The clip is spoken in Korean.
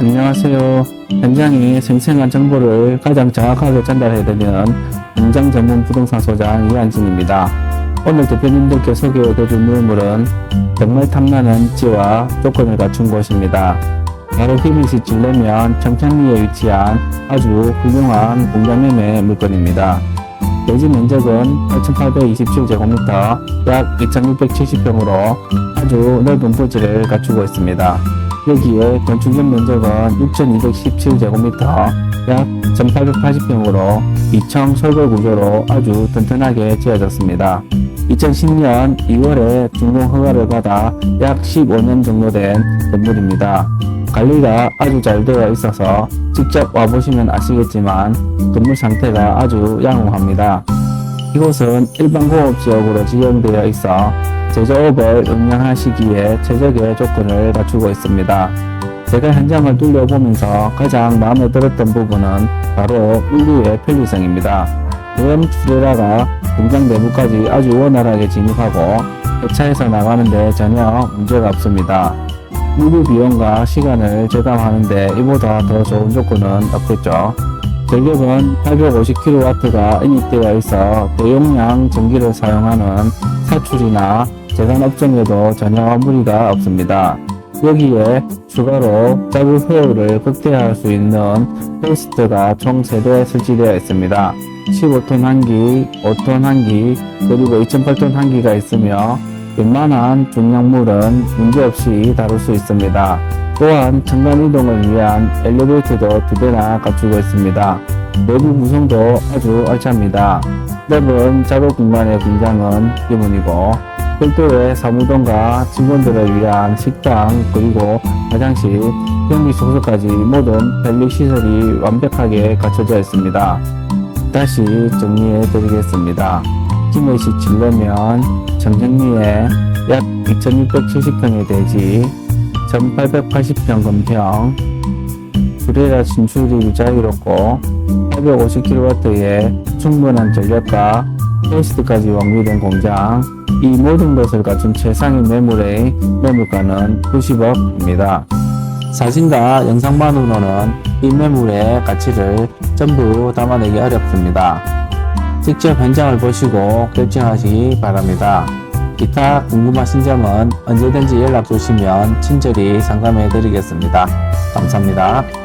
안녕하세요. 현장의 생생한 정보를 가장 정확하게 전달해드리는 현장 전문 부동산 소장 이한진입니다. 오늘 대표님들께 소개해드릴 매물은 정말 탐나는 입지와 조건을 갖춘 곳입니다. 바로 히밋이 질레면 청천리에 위치한 아주 훌륭한 공장매매 물건입니다. 대지 면적은 8,827제곱미터, 약 2,670평으로 아주 넓은 부지를 갖추고 있습니다. 여기에 건축용 면적은 6,217제곱미터, 약 1,880평으로 2층 설골 구조로 아주 튼튼하게 지어졌습니다. 2010년 2월에 준공 허가를 받아 약 15년 정도 된 건물입니다. 관리가 아주 잘 되어 있어서 직접 와보시면 아시겠지만 건물 상태가 아주 양호합니다. 이곳은 일반 공업 지역으로 지정되어 있어 제조업을 운영하시기에 최적의 조건을 갖추고 있습니다. 제가 현장을 둘러보면서 가장 마음에 들었던 부분은 바로 물류의 편리성입니다. 오염 추레라가 공장 내부까지 아주 원활하게 진입하고 회차해서 나가는데 전혀 문제가 없습니다. 물류 비용과 시간을 절감하는데 이보다 더 좋은 조건은 없겠죠. 전력은 850kW가 인입되어 있어 대용량 전기를 사용하는 사출이나 재산 업종에도 전혀 무리가 없습니다. 여기에 추가로 작업 효율을 극대화할 수 있는 호스트가 총 3대 설치되어 있습니다. 15톤 한 기, 5톤 한 기, 그리고 2008톤 한 기가 있으며 웬만한 중량물은 문제없이 다룰 수 있습니다. 또한 중간 이동을 위한 엘리베이터도 두 대나 갖추고 있습니다. 내부 구성도 아주 알찹니다. 넓은 작업 공간의 공장은 기본이고 별도의 사무동과 직원들을 위한 식당 그리고 화장실, 변기 숙소까지 모든 편리 시설이 완벽하게 갖춰져 있습니다. 다시 정리해 드리겠습니다. 김해시 진로면 정정리에 약 2670평의 대지 1880평 건평 불에라 진출이 자유롭고 850kW의 충분한 전력과 페이스트까지 완비된 공장 이 모든 것을 갖춘 최상의 매물의 매물가는 90억입니다. 사진과 영상만으로는 이 매물의 가치를 전부 담아내기 어렵습니다. 직접 현장을 보시고 결정하시기 바랍니다. 기타 궁금하신 점은 언제든지 연락 주시면 친절히 상담해 드리겠습니다. 감사합니다.